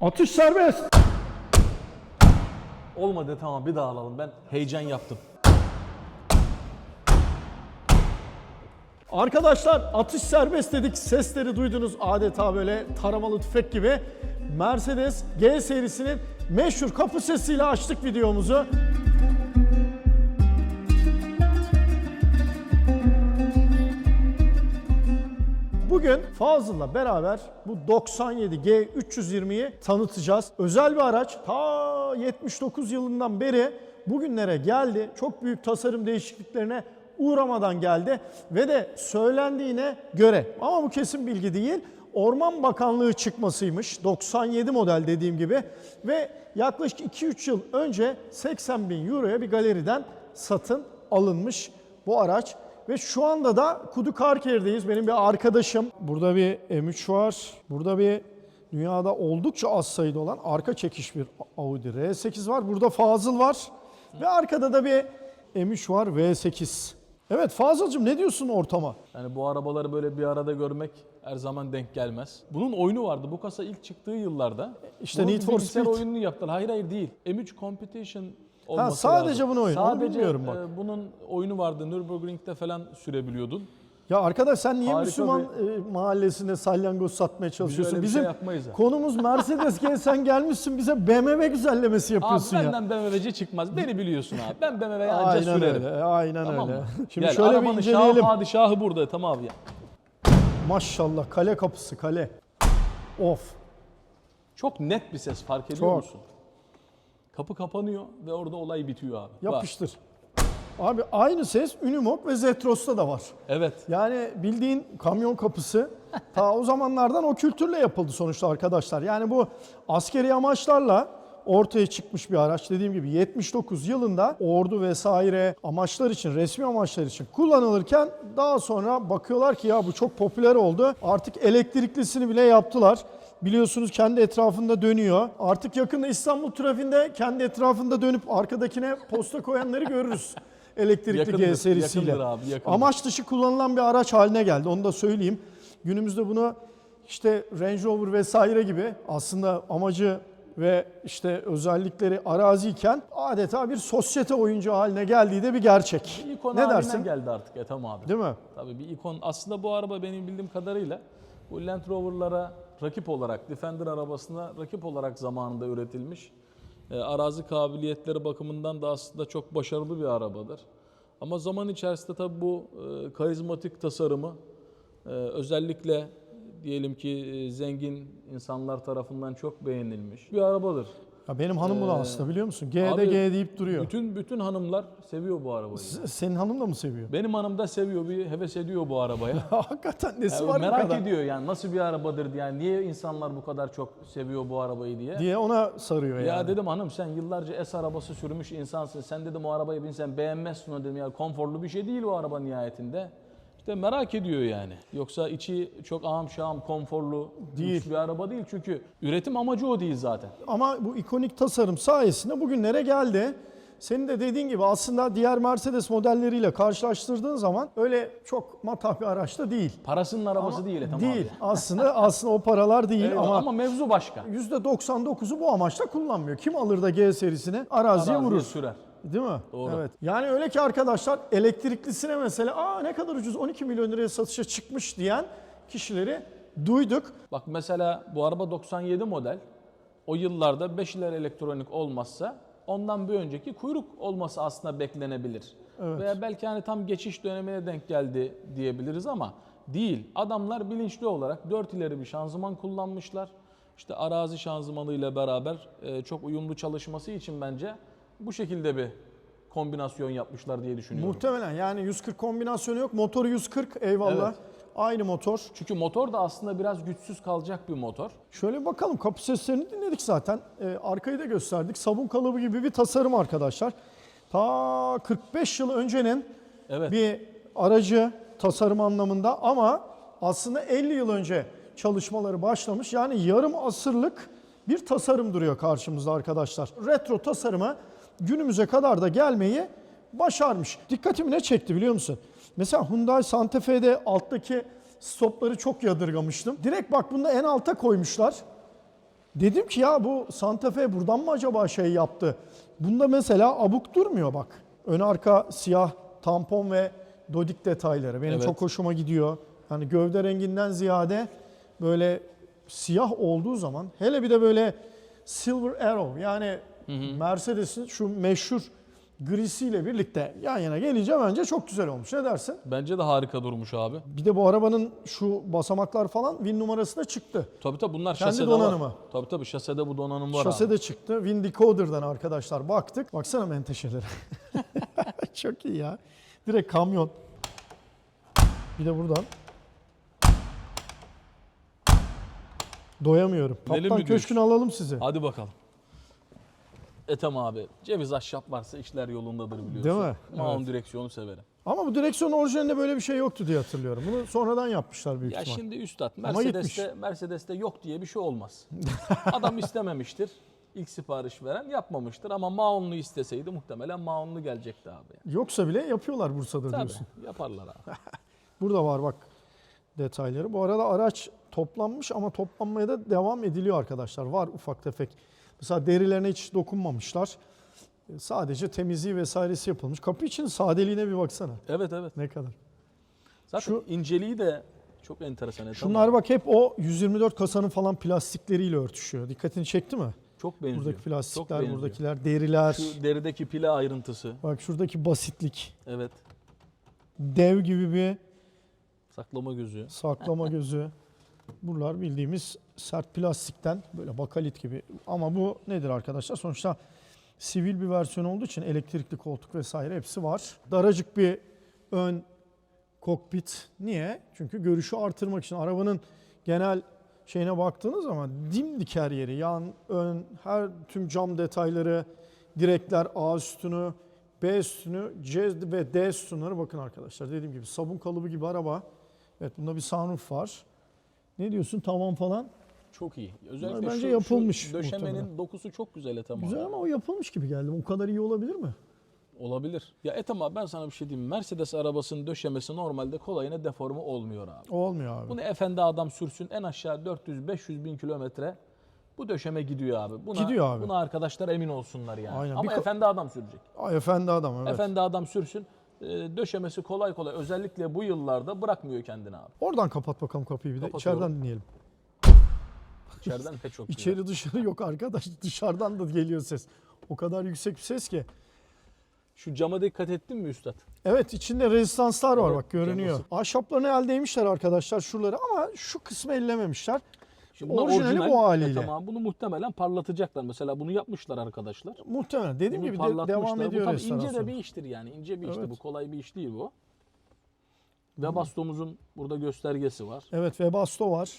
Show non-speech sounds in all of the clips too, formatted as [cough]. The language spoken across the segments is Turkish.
Atış serbest. Olmadı tamam bir daha alalım. Ben heyecan yaptım. Arkadaşlar atış serbest dedik. Sesleri duydunuz adeta böyle taramalı tüfek gibi. Mercedes G serisinin meşhur kapı sesiyle açtık videomuzu. Bugün Fazıl'la beraber bu 97 G320'yi tanıtacağız. Özel bir araç. Ta 79 yılından beri bugünlere geldi. Çok büyük tasarım değişikliklerine uğramadan geldi ve de söylendiğine göre ama bu kesin bilgi değil. Orman Bakanlığı çıkmasıymış. 97 model dediğim gibi ve yaklaşık 2-3 yıl önce 80 bin euroya bir galeriden satın alınmış bu araç. Ve şu anda da Kudu Karker'deyiz. Benim bir arkadaşım. Burada bir M3 var. Burada bir dünyada oldukça az sayıda olan arka çekiş bir Audi R8 var. Burada Fazıl var. Ve arkada da bir M3 var V8. Evet Fazıl'cığım ne diyorsun ortama? Yani bu arabaları böyle bir arada görmek her zaman denk gelmez. Bunun oyunu vardı. Bu kasa ilk çıktığı yıllarda. İşte bunun Need for Speed. oyununu yaptılar. Hayır hayır değil. M3 Competition olması sadece lazım. bunun oyunu. Onu Sadece bilmiyorum bak. e, bunun oyunu vardı. Nürburgring'de falan sürebiliyordun. Ya arkadaş sen niye Harika Müslüman e, mahallesinde salyangoz satmaya çalışıyorsun? bir Bizim şey ha. konumuz Mercedes G sen gelmişsin bize BMW güzellemesi Abi yapıyorsun ya. benden BMW'ci çıkmaz. Beni biliyorsun abi. Ben BMW'yi anca Aynen sürerim. öyle. Aynen Tamam öyle. mı? Şimdi Gel, şöyle bir inceleyelim. Şahı padişahı burada. Tamam abi ya. Maşallah kale kapısı kale. Of. Çok net bir ses fark ediyor Çok. musun? Kapı kapanıyor ve orada olay bitiyor abi. Bak. Yapıştır. Abi aynı ses Unimog ve Zetros'ta da var. Evet. Yani bildiğin kamyon kapısı [laughs] ta o zamanlardan o kültürle yapıldı sonuçta arkadaşlar. Yani bu askeri amaçlarla ortaya çıkmış bir araç. Dediğim gibi 79 yılında ordu vesaire amaçlar için, resmi amaçlar için kullanılırken daha sonra bakıyorlar ki ya bu çok popüler oldu. Artık elektriklisini bile yaptılar. Biliyorsunuz kendi etrafında dönüyor. Artık yakında İstanbul trafiğinde kendi etrafında dönüp arkadakine posta koyanları görürüz. [laughs] Elektrikli Yakındır, G serisiyle. yakındır abi, yakındır. Amaç dışı kullanılan bir araç haline geldi. Onu da söyleyeyim. Günümüzde bunu işte Range Rover vesaire gibi aslında amacı ve işte özellikleri araziyken adeta bir sosyete oyuncu haline geldiği de bir gerçek. İkon ne dersin? geldi artık Ethem abi. Değil mi? Tabii bir ikon. Aslında bu araba benim bildiğim kadarıyla bu Land Rover'lara rakip olarak, Defender arabasına rakip olarak zamanında üretilmiş. E, arazi kabiliyetleri bakımından da aslında çok başarılı bir arabadır. Ama zaman içerisinde tabii bu e, karizmatik tasarımı e, özellikle diyelim ki e, zengin insanlar tarafından çok beğenilmiş bir arabadır. Ya benim hanım bunu Ee, aslında biliyor musun? G'de abi, G deyip duruyor. Bütün bütün hanımlar seviyor bu arabayı. Senin hanım da mı seviyor? Benim hanım da seviyor, bir heves ediyor bu arabaya. [laughs] Hakikaten nesi Yani var bu merak kadar? ediyor yani nasıl bir arabadır diye. Yani niye insanlar bu kadar çok seviyor bu arabayı diye. diye ona sarıyor Ya yani. dedim hanım sen yıllarca S arabası sürmüş insansın. Sen dedim o arabayı binsen beğenmezsin o dedim. Ya konforlu bir şey değil o araba nihayetinde. İşte merak ediyor yani. Yoksa içi çok ağam şahım konforlu Değil. bir araba değil. Çünkü üretim amacı o değil zaten. Ama bu ikonik tasarım sayesinde bugünlere geldi. Senin de dediğin gibi aslında diğer Mercedes modelleriyle karşılaştırdığın zaman öyle çok matah bir araç da değil. Parasının arabası değil Ethem değil. abi. Aslında [laughs] aslında o paralar değil Eyvallah, ama, ama mevzu başka. %99'u bu amaçla kullanmıyor. Kim alır da G serisini araziye Araziye vurur. sürer. Değil mi? Doğru. Evet. Yani öyle ki arkadaşlar elektriklisine mesela aa ne kadar ucuz 12 milyon liraya satışa çıkmış diyen kişileri duyduk. Bak mesela bu araba 97 model. O yıllarda 5 iler elektronik olmazsa ondan bir önceki kuyruk olması aslında beklenebilir. Veya belki hani tam geçiş dönemine denk geldi diyebiliriz ama değil. Adamlar bilinçli olarak 4 ileri bir şanzıman kullanmışlar. İşte arazi şanzımanıyla beraber e, çok uyumlu çalışması için bence bu şekilde bir kombinasyon yapmışlar diye düşünüyorum. Muhtemelen yani 140 kombinasyonu yok. Motoru 140 eyvallah. Evet. Aynı motor. Çünkü motor da aslında biraz güçsüz kalacak bir motor. Şöyle bir bakalım kapı seslerini dinledik zaten. Ee, arkayı da gösterdik. Sabun kalıbı gibi bir tasarım arkadaşlar. Ta 45 yıl öncenin Evet. bir aracı tasarım anlamında ama aslında 50 yıl önce çalışmaları başlamış. Yani yarım asırlık bir tasarım duruyor karşımızda arkadaşlar. Retro tasarımı günümüze kadar da gelmeyi başarmış. Dikkatimi ne çekti biliyor musun? Mesela Hyundai Santa Fe'de alttaki stopları çok yadırgamıştım. Direkt bak bunu en alta koymuşlar. Dedim ki ya bu Santa Fe buradan mı acaba şey yaptı? Bunda mesela abuk durmuyor bak. Ön arka siyah tampon ve dodik detayları benim Evet. çok hoşuma gidiyor. Hani gövde renginden ziyade böyle siyah olduğu zaman hele bir de böyle silver arrow yani Mercedes'in şu meşhur grisiyle birlikte yan yana gelince bence çok güzel olmuş. Ne dersin? Bence de harika durmuş abi. Bir de bu arabanın şu basamaklar falan VIN numarası da çıktı. Tabii tabii bunlar Kendi şasede donanımı. var. Tabii tabii şasede bu donanım var Şase abi. çıktı. VIN Decoder'dan arkadaşlar baktık. Baksana menteşelere. [laughs] Çok iyi ya. Direkt kamyon. Bir de buradan. Doyamıyorum. Kaptan? Köşkü'nü alalım sizi. Hadi bakalım. Ethem abi ceviz ahşap varsa işler yolundadır biliyorsun. Değil mi? Maun Evet. direksiyonu severim. Ama bu direksiyon orijinalinde böyle bir şey yoktu diye hatırlıyorum. Bunu sonradan yapmışlar büyük Ya ihtimal. şimdi üstad Mercedes'te, Mercedes'te yok diye bir şey olmaz. [laughs] Adam istememiştir. İlk sipariş veren yapmamıştır ama Maun'lu isteseydi muhtemelen Maun'lu gelecekti abi. Yoksa bile yapıyorlar Bursa'da Tabii diyorsun. yaparlar abi. [laughs] Burada var bak detayları. Bu arada araç toplanmış ama toplanmaya da devam ediliyor arkadaşlar. Var ufak tefek. Mesela derilerine hiç dokunmamışlar. E, Sadece temizliği vesairesi yapılmış. Kapı için sadeliğine bir baksana. Evet evet. Ne kadar. Zaten Şu- inceliği de çok enteresan. Şunlar abi. bak hep o 124 kasanın falan plastikleriyle örtüşüyor. Dikkatini çekti mi? Çok benziyor. Buradaki Çok plastikler, benziyor. buradakiler, deriler. Şu derideki pile ayrıntısı. Bak şuradaki basitlik. Evet. Dev gibi bir Saklama gözü. saklama gözü. [laughs] Buralar bildiğimiz sert plastikten böyle bakalit gibi. Ama bu nedir arkadaşlar? Sonuçta sivil bir versiyon olduğu için elektrikli koltuk vesaire hepsi var. Daracık bir ön kokpit. Niye? Çünkü görüşü artırmak için arabanın genel şeyine baktığınız zaman dimdik her yeri. Yan, ön, her tüm cam detayları, direkler, A sütunu, B sütunu, C ve D sütunları bakın arkadaşlar. Dediğim gibi sabun kalıbı gibi araba. Evet bunda bir sunroof var. Ne diyorsun tavan falan? Çok iyi. Özellikle Bunlar bence şu, yapılmış şu döşemenin muhtemelen. dokusu çok güzel Ethem abi. Güzel ama o yapılmış gibi geldi. O kadar iyi olabilir mi? Olabilir. Ya Ethem abi ben sana bir şey diyeyim. Mercedes arabasının döşemesi normalde kolayına deforme olmuyor abi. Olmuyor abi. Bunu efendi adam sürsün en aşağı 400-500 bin kilometre bu döşeme gidiyor abi. Buna, Gidiyor abi. Buna arkadaşlar emin olsunlar yani. Aynen. Ama Bir efendi adam sürecek. Ay, efendi adam evet. Efendi adam sürsün. E, Döşemesi kolay kolay özellikle bu yıllarda bırakmıyor kendini abi. Oradan kapat bakalım kapıyı bir de. Kapatıyorum. İçeriden dinleyelim. İçeriden pek çok güzel. İçeri dışarı yok arkadaş. Dışarıdan da geliyor ses. O kadar yüksek bir ses ki. Şu cama dikkat ettin mi üstad? Evet içinde rezistanslar var Evet, bak görünüyor. Ahşaplarını eldeymişler arkadaşlar şuraları ama şu kısmı ellememişler. Şimdi Orijinali orijinal. bu haliyle. E tamam bunu muhtemelen parlatacaklar. Mesela bunu yapmışlar arkadaşlar. Muhtemelen. Dediğim Bunu gibi de, devam Bu ediyor tabii ince de bir iştir yani. ince bir iştir. Evet. Bu kolay bir iş değil bu. Webasto'muzun burada göstergesi var. Evet Webasto var.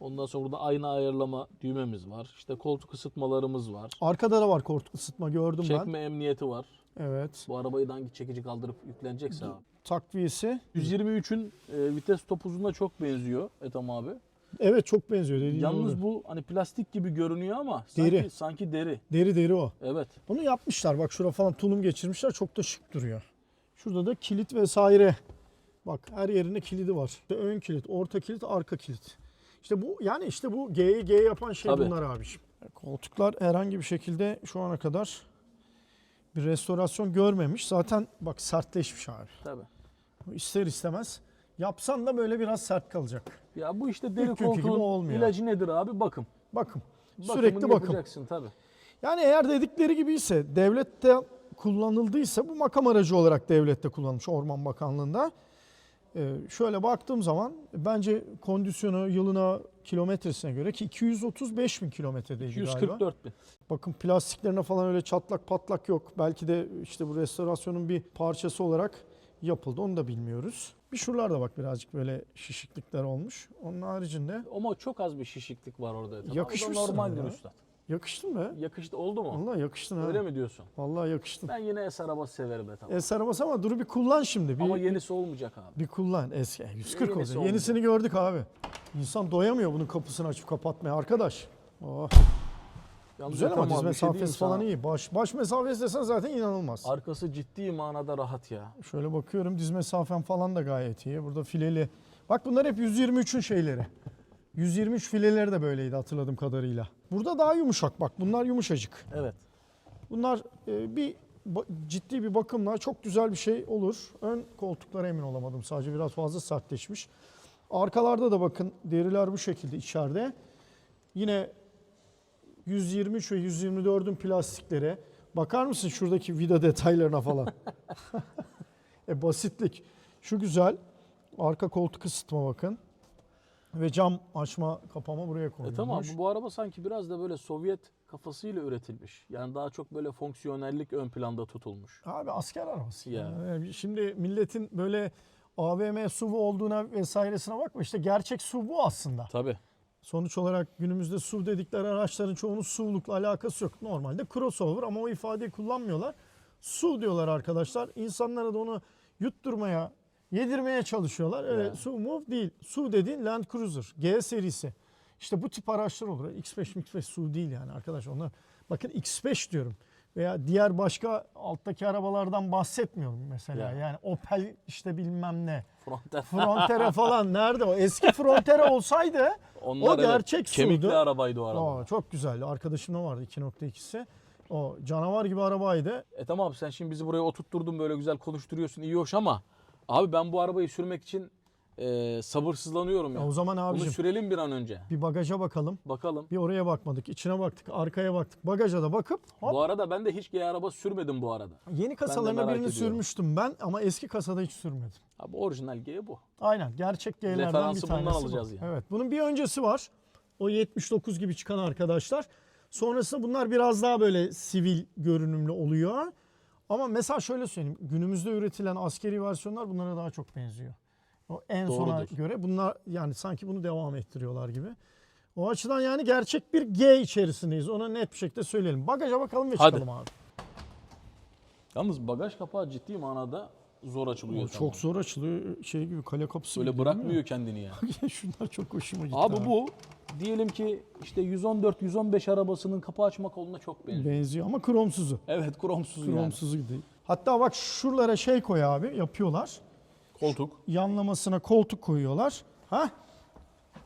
Ondan sonra burada ayna ayarlama düğmemiz var. İşte koltuk ısıtmalarımız var. Arkada da var koltuk ısıtma gördüm ben. Çekme emniyeti var. Evet. Bu arabayı da hangi çekici kaldırıp yüklenecekse abi. Takviyesi. 123'ün e, vites topuzuna çok benziyor Ethem abi. Evet çok benziyor dediğin Yalnız doğru. bu hani plastik gibi görünüyor ama sanki, Deri. sanki deri. Deri deri o. Evet. Bunu yapmışlar. Bak şura falan tulum geçirmişler. Çok da şık duruyor. Şurada da kilit vesaire. Bak her yerinde kilidi var. İşte ön kilit, orta kilit, arka kilit. İşte bu yani işte bu G'yi G yapan şey Tabii. bunlar abiciğim. Koltuklar herhangi bir şekilde şu ana kadar bir restorasyon görmemiş. Zaten bak sertleşmiş abi. Tabii. Bu İster istemez. Yapsan da böyle biraz sert kalacak. Ya bu işte deri koltuğun ilacı nedir abi? Bakım. Bakımını Sürekli bakım. yapacaksın tabii. Yani eğer dedikleri gibi ise devlette kullanıldıysa bu makam aracı olarak devlette kullanılmış Orman Bakanlığı'nda. Ee, şöyle baktığım zaman bence kondisyonu yılına kilometresine göre ki 235 bin kilometredeydi galiba. 144 bin. Bakın plastiklerine falan öyle çatlak patlak yok. Belki de işte bu restorasyonun bir parçası olarak yapıldı onu da bilmiyoruz. Bir şuralarda bak birazcık böyle şişiklikler olmuş. Onun haricinde Ama çok az bir şişiklik var orada. Ethem abi. Yakışmış O da normaldir ya. üstad. yakıştın be. Yakıştı oldu mu? Vallahi yakıştın ha. Öyle mi diyorsun? Vallahi yakıştın. Ben yine S arabası severim Ethem. abi. Es arabası ama dur bir kullan şimdi. Bir, Ama yenisi olmayacak abi. bir kullan. Eski 140 Yenisi olacak. olmayacak. Yenisini gördük abi. İnsan doyamıyor bunun kapısını açıp kapatmaya arkadaş. Oh, Yalnız abi, bir şey mesafesi falan sana. iyi. Baş, baş mesafesi desen zaten inanılmaz. Arkası ciddi manada rahat ya. Şöyle bakıyorum diz mesafen falan da gayet iyi. Burada fileli. Bak bunlar hep 123'ün şeyleri. 123 fileleri de böyleydi hatırladığım kadarıyla. Burada daha yumuşak bak. Bunlar yumuşacık. Evet. Bunlar e, bir ciddi bir bakımla çok güzel bir şey olur. Ön koltuklara emin olamadım. Sadece biraz fazla sertleşmiş. Arkalarda da bakın deriler bu şekilde içeride. Yine 123 ve 124'ün plastikleri. Bakar mısın şuradaki vida detaylarına falan? [laughs] e basitlik. Şu güzel. Arka koltuk ısıtma bakın. Ve cam açma kapama buraya E koyulmuş. tamam bu, araba sanki biraz da böyle Sovyet kafasıyla üretilmiş. Yani daha çok böyle fonksiyonellik ön planda tutulmuş. Abi asker arabası. Ya. Ya. Yani Şimdi milletin böyle AVM SUV olduğuna vesairesine bakma. İşte gerçek SUV bu aslında. Tabii. Sonuç olarak günümüzde SUV dedikleri araçların çoğunun SUV'lukla alakası yok. Normalde crossover ama o ifadeyi kullanmıyorlar. SUV diyorlar arkadaşlar. İnsanlara da onu yutturmaya, yedirmeye çalışıyorlar. Öyle Ya. SUV move değil. SUV dediğin Land Cruiser, G serisi. İşte bu tip araçlar olur. X5, X5 SUV değil yani arkadaş. Onlar bakın X5 diyorum. Veya diğer başka alttaki arabalardan bahsetmiyorum mesela. Ya. Yani Opel işte bilmem ne. Frontal. Frontera [laughs] falan nerede o? Eski Frontera olsaydı Onlar o evet, gerçek Kemikli arabaydı o araba. Aa, çok güzeldi. Arkadaşımda vardı 2.2'si. O canavar gibi arabaydı. E tamam sen şimdi bizi buraya oturtturdun böyle güzel konuşturuyorsun iyi hoş ama abi ben bu arabayı sürmek için e, sabırsızlanıyorum ya. Ya o zaman Bunu abicim sürelim bir an önce. bir bagaja bakalım. Bakalım. Bir oraya bakmadık. içine baktık. Arkaya baktık. Bagaja da bakıp hop. Bu arada ben de hiç G araba sürmedim bu arada. Yeni kasalarına birini ediyorum. sürmüştüm ben ama eski kasada hiç sürmedim. Abi orijinal G bu. Aynen. Gerçek G'lerden bir tanesi bundan bu. alacağız yani. Evet. Bunun bir öncesi var. O 79 gibi çıkan arkadaşlar. Sonrasında bunlar biraz daha böyle sivil görünümlü oluyor. Ama mesela şöyle söyleyeyim. Günümüzde üretilen askeri versiyonlar bunlara daha çok benziyor. O en sona Doğrudur. göre bunlar yani sanki bunu devam ettiriyorlar gibi. O açıdan yani gerçek bir G içerisindeyiz. Ona net bir şekilde söyleyelim. Bagaja bakalım ve Hadi. çıkalım abi. Yalnız bagaj kapağı ciddi manada zor açılıyor. O tamam. çok zor açılıyor. Şey gibi kale kapısı Böyle gibi bırakmıyor kendini [laughs] ya. Şunlar çok hoşuma gitti. Abi bu diyelim ki işte 114-115 arabasının kapı açma koluna çok benziyor. benziyor ama kromsuzu. Evet kromsuz yani. Kromsuzu değil. Hatta bak şuralara şey koy abi yapıyorlar. Koltuk. Yanlamasına koltuk koyuyorlar. Ha?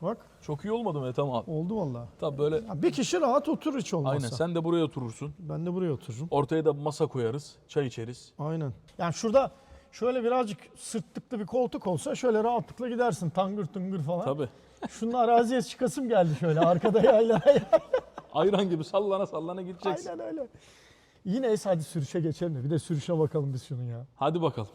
Bak Çok iyi olmadı mı Ethem abi? oldu vallahi. Tabii böyle Ya bir kişi rahat oturur hiç olmazsa. aynen sen de buraya oturursun. Ben de buraya otururum. Ortaya da masa koyarız. Çay içeriz. Aynen. Yani şurada şöyle birazcık sırtlıklı bir koltuk olsa şöyle rahatlıkla gidersin tangır tungur falan. Tabii. Şunun araziye çıkasım geldi şöyle arkada yayla. [laughs] Ayran gibi sallana sallana gideceksin. Aynen öyle. Yine hadi sürüşe geçelim de bir de sürüşe bakalım biz şunun ya. Hadi bakalım.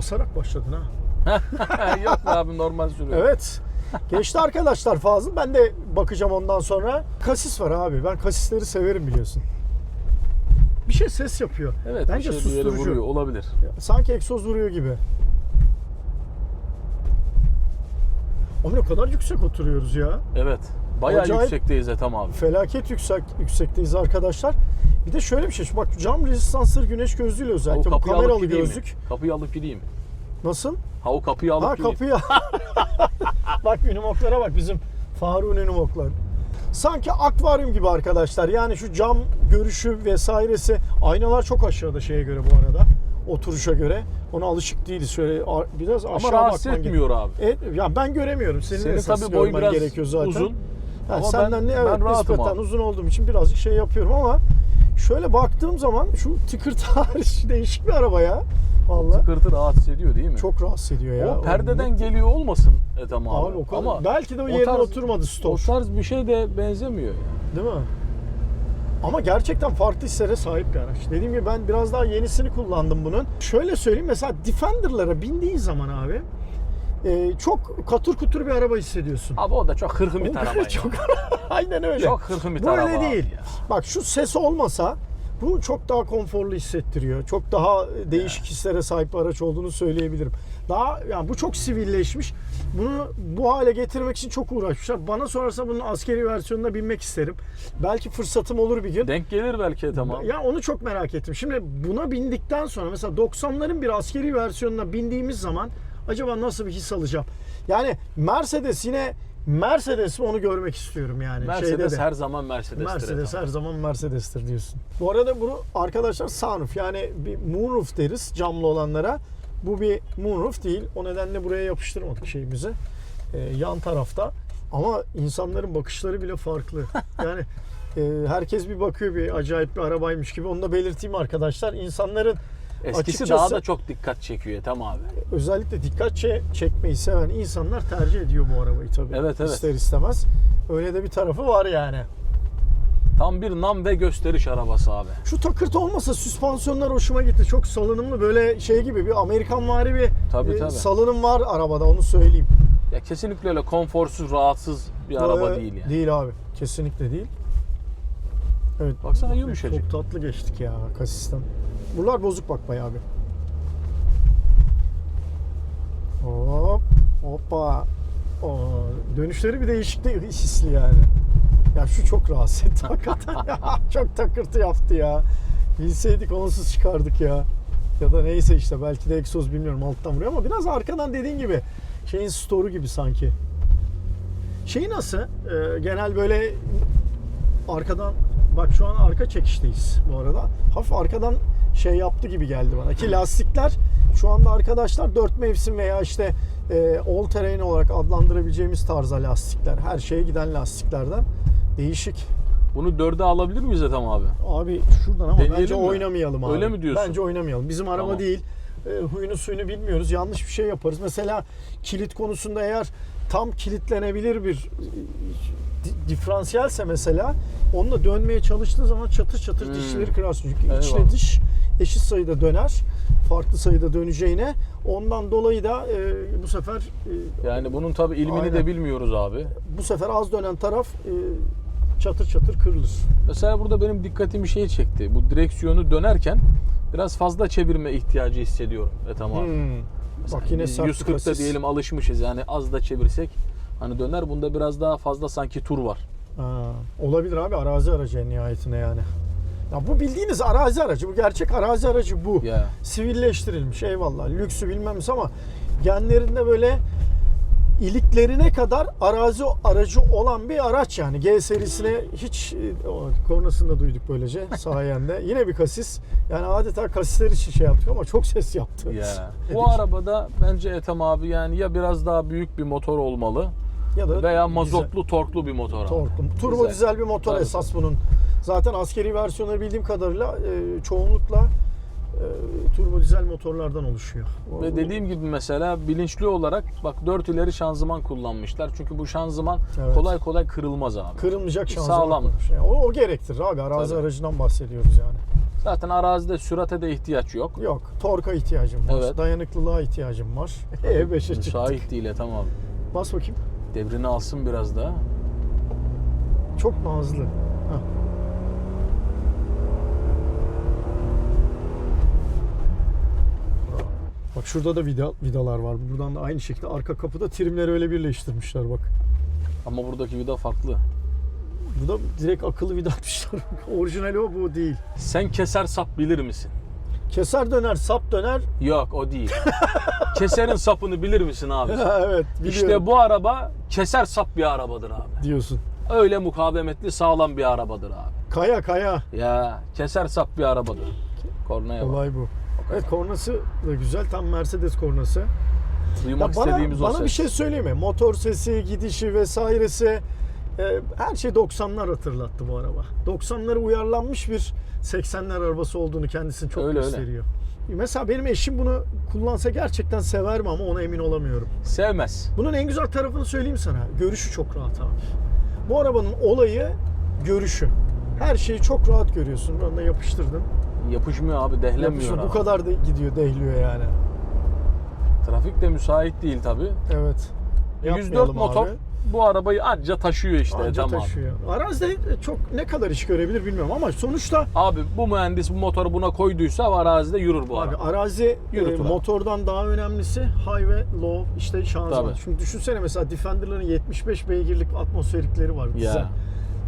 Basarak başladın ha. [laughs] Yok be abi normal sürüyor. Evet. Geçti arkadaşlar Fazıl. Ben de bakacağım ondan sonra. Kasis var abi. Ben kasisleri severim biliyorsun. Bir şey ses yapıyor. Evet Bence bir şey bir yere susturucu. vuruyor olabilir. Sanki egzoz vuruyor gibi. Ama ne kadar yüksek oturuyoruz ya. Evet. Bayağı Acayip. yüksekteyiz Ethem abi. Felaket yüksek yüksekteyiz arkadaşlar. Bir de şöyle bir şey. Bak cam rezistansları güneş gözlüğüyle özellikle bu kapıyı alıp kameralı gideyim mi? gözlük. Kapıyı alıp gideyim. Nasıl? Ha o kapıyı alıp Ha gideyim. kapıya. [laughs] bak ünimoklara bak bizim Faruk'un ünimoklar. Sanki akvaryum gibi arkadaşlar. Yani şu cam görüşü vesairesi. Aynalar çok aşağıda şeye göre bu arada. Oturuşa göre. Ona alışık değiliz. Şöyle biraz aşağı Ama rahatsız bakman etmiyor abi. E, ya ben göremiyorum. Senin, Senin tabii boy görmen biraz gerekiyor zaten. uzun. Ha, Ama senden ben- ne evet ben nispeten abi. uzun olduğum için birazcık şey yapıyorum ama şöyle baktığım zaman şu tıkırtı hariç [laughs] değişik bir araba ya. Vallahi Tıkırtı rahatsız ediyor değil mi? çok rahatsız ediyor ya. o perdeden geliyor olmasın Ethem abi. Abi o kadar. Ama belki de o o yerine tarz- oturmadı o stop. tarz bir şey de benzemiyor yani. Değil mi? Ama gerçekten farklı hislere sahip bir araç. Dediğim gibi ben biraz daha yenisini kullandım bunun. Şöyle söyleyeyim mesela Defender'lara bindiğin zaman abi e, çok katır kutur bir araba hissediyorsun. Abi o da çok hırhın bir araba [laughs] çok, [laughs] aynen öyle. Çok hırhın bir Bu araba öyle abi değil. ya. Bak şu ses olmasa Bu çok daha konforlu hissettiriyor. Çok daha değişik hislere sahip bir araç olduğunu söyleyebilirim. Daha yani bu çok sivilleşmiş. Bunu bu hale getirmek için çok uğraşmışlar. Bana sorarsa bunun askeri versiyonuna binmek isterim. Belki fırsatım olur bir gün. Denk gelir belki tamam. Ya onu çok merak ettim. Şimdi buna bindikten sonra mesela 90'ların bir askeri versiyonuna bindiğimiz zaman acaba nasıl bir his alacağım? Yani Mercedes yine Mercedes mi onu görmek istiyorum yani. Şeyde Mercedes de. her zaman Mercedes'tir. Mercedes efendim. her zaman Mercedes'tir diyorsun. Bu arada bunu arkadaşlar sunroof yani bir moonroof deriz camlı olanlara. Bu bir moonroof değil. O nedenle buraya yapıştırmadık şeyimizi. Ee, yan tarafta. Ama insanların bakışları bile farklı. [laughs] Yani e, herkes bir bakıyor bir acayip bir arabaymış gibi. Onu da belirteyim arkadaşlar. İnsanların Eskisi açıkçası- daha da çok dikkat çekiyor Ethem abi. özellikle dikkat çe- çekmeyi seven insanlar tercih ediyor bu arabayı tabii. Evet, evet. İster istemez. Öyle de bir tarafı var yani. Tam bir nam ve gösteriş arabası abi. Şu takırtı olmasa süspansiyonlar hoşuma gitti. Çok salınımlı böyle şey gibi bir Amerikan vari bir Tabii, e, tabii. salınım var arabada onu söyleyeyim. Ya kesinlikle öyle konforsuz, rahatsız bir araba Ee, değil yani. Değil abi. Kesinlikle değil. Evet. Baksana yumuşacık. Çok tatlı geçtik ya kasisten. Buralar bozuk bak bayağı bir. Hop. Hoppa. Oo, dönüşleri bir değişik de hisli yani. Ya şu çok rahatsız etti hakikaten ya. [laughs] Çok takırtı yaptı ya. Bilseydik onsuz çıkardık ya. Ya da neyse işte belki de egzoz bilmiyorum alttan vuruyor ama biraz arkadan dediğin gibi şeyin storu gibi sanki. Şey nasıl? Ee, genel böyle arkadan bak şu an arka çekişteyiz bu arada. Hafif arkadan şey yaptı gibi geldi bana ki lastikler şu anda arkadaşlar dört mevsim veya işte e, all terrain olarak adlandırabileceğimiz tarzda lastikler. Her şeye giden lastiklerden. Değişik. Bunu dörde alabilir miyiz Ethem abi? Abi şuradan ama Deneyelim bence mi? oynamayalım abi. Öyle mi diyorsun? Bence oynamayalım. Bizim araba Tamam. değil. E, huyunu suyunu bilmiyoruz. Yanlış bir şey yaparız. Mesela kilit konusunda eğer tam kilitlenebilir bir diferansiyelse mesela onunla dönmeye çalıştığı zaman çatır çatır Hmm. dişleri kırarsın. Çünkü Eyvallah. içle dış eşit sayıda döner. Farklı sayıda döneceğine. Ondan dolayı da e, bu sefer e, Yani bunun tabi ilmini Aynen. de bilmiyoruz abi. bu sefer az dönen taraf e, çatır çatır kırılır. Mesela burada benim dikkatimi şey çekti. Bu direksiyonu dönerken biraz fazla çevirme ihtiyacı hissediyorum Ethem abi. Hmm. Mesela Bak yine biz sert bir 140'da kasis. diyelim alışmışız yani az da çevirsek hani döner bunda biraz daha fazla sanki tur var. Ha, olabilir abi arazi aracı en nihayetinde yani. Ya bu bildiğiniz arazi aracı. Bu gerçek arazi aracı bu. Ya Sivilleştirilmiş eyvallah. Lüksü bilmem nesi ama genlerinde böyle iliklerine kadar arazi aracı olan bir araç yani. G serisine hiç e, o, kornasını da duyduk böylece [laughs] sayende. Yine bir kasis. Yani adeta kasisler için şey yaptık ama çok ses yaptı. ya. Dedik. [laughs] Bu arabada bence Ethem abi yani ya biraz daha büyük bir motor olmalı ya da veya dizel- mazotlu torklu bir motor. Torklu. Turbo Dizel. dizel bir motor Tabii. esas bunun. Zaten askeri versiyonları bildiğim kadarıyla e, çoğunlukla e, turbo dizel motorlardan oluşuyor. Ve dediğim gibi mesela bilinçli olarak bak 4 ileri şanzıman kullanmışlar. Çünkü bu şanzıman Evet. kolay kolay kırılmaz abi. kırılmayacak şanzıman. Sağlam. Yani o, o gerektirir abi. Arazi Tabii. aracından bahsediyoruz yani. Zaten arazide sürate de ihtiyaç yok. Yok. Torka ihtiyacım var. Evet. Dayanıklılığa ihtiyacım var. [laughs] E5'e çıktık. Müsait değil tamam. Bas bakayım. Devrini alsın biraz daha. Çok nazlı. Heh. Bak şurada da vida, vidalar var. Buradan da aynı şekilde arka kapıda trimleri öyle birleştirmişler bak. Ama buradaki vida farklı. Bu da direkt akıllı vida atmışlar. [laughs] Orijinali o bu değil. Sen keser sap bilir misin? Keser döner, sap döner. Yok o değil. Keserin sapını bilir misin abi? [laughs] evet biliyorum İşte bu araba keser sap bir arabadır abi. diyorsun. Öyle mukavemetli sağlam bir arabadır abi. Kaya kaya. Ya keser sap bir arabadır. Kornaya bak. Olay bu. Evet kornası da güzel. Tam Mercedes kornası. Duymak Ya bana, istediğimiz o bana ses. bir şey söyleyeyim mi? Motor sesi, gidişi vesairesi e, her şey 90'lar hatırlattı bu araba. 90'lara uyarlanmış bir 80'ler arabası olduğunu kendisini çok Öyle, öyle. gösteriyor. Mesela benim eşim bunu kullansa gerçekten sever mi ama ona emin olamıyorum. Sevmez. Bunun en güzel tarafını söyleyeyim sana. Görüşü çok rahat abi. Bu arabanın olayı görüşü. Her şeyi çok rahat görüyorsun. Ben de yapıştırdım. Yapışmıyor abi, dehlemiyor Yapıştır. abi. Bu kadar da gidiyor, dehliyor yani. Trafik de müsait değil tabi. Evet. 104 Yapmayalım motor abi. Bu arabayı anca taşıyor işte Anca tamam. taşıyor. Arazide çok ne kadar iş görebilir bilmiyorum ama sonuçta Abi bu mühendis bu motoru buna koyduysa arazide yürür bu Abi araba. arazi Yürütür e, abi. motordan daha önemlisi high ve low işte şanzıman. Tabii. Şimdi düşünsene mesela Defender'ların 75 beygirlik atmosferikleri var güzel. Ya.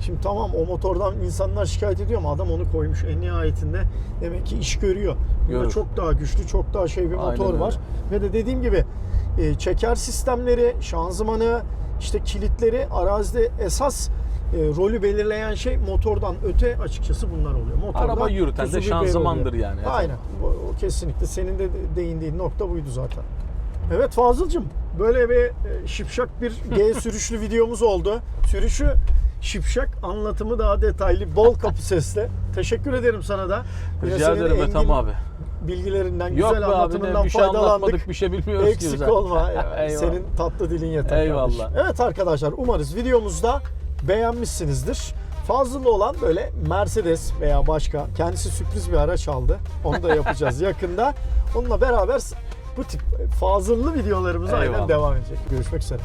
Şimdi tamam o motordan insanlar şikayet ediyor ama adam onu koymuş en nihayetinde demek ki iş görüyor. Görür. çok daha güçlü, çok daha şey bir Aynen motor var. Ve de dediğim gibi e, çeker sistemleri, şanzımanı, işte kilitleri arazide esas e, rolü belirleyen şey motordan öte açıkçası bunlar oluyor. Motordan Araba yürüten de şanzımandır yani. Aynen. Bu, o kesinlikle senin de değindiğin nokta buydu zaten. Evet Fazıl'cığım böyle bir e, şipşak bir G [laughs] sürüşlü videomuz oldu. Sürüşü şipşak, anlatımı daha detaylı, bol kapı sesle. Teşekkür ederim sana da. Rica ederim Ethem abi. Bilgilerinden, Yok güzel abi anlatımından bir şey faydalandık. bir şey bilmiyoruz ki Eksik olma. [laughs] Senin tatlı dilin yeter Eyvallah. kardeşim. Evet arkadaşlar umarız videomuzda beğenmişsinizdir. Fazıl olan böyle Mercedes veya başka kendisi sürpriz bir araç aldı. Onu da yapacağız [laughs] yakında. Onunla beraber bu tip fazıllı videolarımız aynen Eyvallah. devam edecek. Görüşmek üzere.